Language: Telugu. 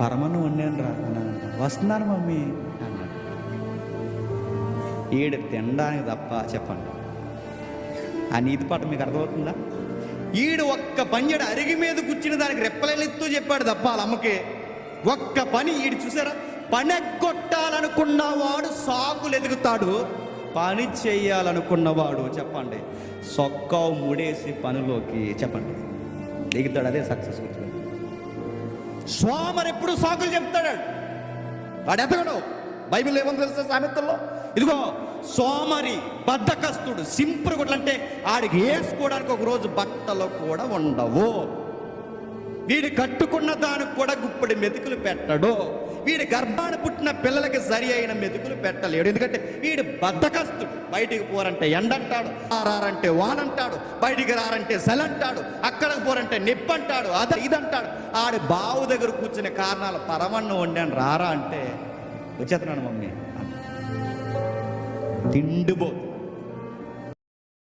పరమను వండాను రా అన్నాను వస్తున్నారు మమ్మీ అన్నాడు. ఏడు తినడానికి తప్ప చెప్పండి. ఆ నీతి పాట మీకు అర్థమవుతుందా? ఈడు ఒక్క పంజడు అరిగి మీద కూర్చుని దానికి రెప్పలెత్తు చెప్పాడు తప్ప వాళ్ళ అమ్మకి. ఒక్క పని ఈడు చూసారా? పని ఎగ్గొట్టాలనుకున్నవాడు సాకులు ఎదుగుతాడు. పని చేయాలనుకున్నవాడు చెప్పండి. సొక్కావు ముడేసి పనిలోకి చెప్పండి. దిగుతాడు అదే సక్సెస్ గుర్తుపెట్టుకోండి సోమరు ఎప్పుడు సాకులు చెప్తాడు? వాడు ఎదగడు బైబిల్ ఏమని తెలుసా సామెతల్లో? ఇదిగో సోమరి బద్ధకస్తుడు సింపుల్ గుడ్లు అంటే ఆడికి వేసుకోవడానికి ఒక రోజు బట్టలు కూడా ఉండవు. వీడు కట్టుకున్న దానికి కూడా గుప్పడి మెతుకులు పెట్టడు. వీడి గర్భాన పుట్టిన పిల్లలకి సరి అయిన మెతుకులు పెట్టలేడు. ఎందుకంటే వీడు బద్ధకస్తుడు బయటికి పోరంటే ఎండంటాడు రారంటే వానంటాడు బయటికి రారంటే సెలంటాడు అక్కడికి పోరంటే నిప్పంటాడు అద ఇదంటాడు. ఆడి బావు దగ్గర కూర్చునే కారణాలు పరమన్ను వండాను రారా అంటే వచ్చేస్తున్నాడు మమ్మీ. తిండిపోతుంది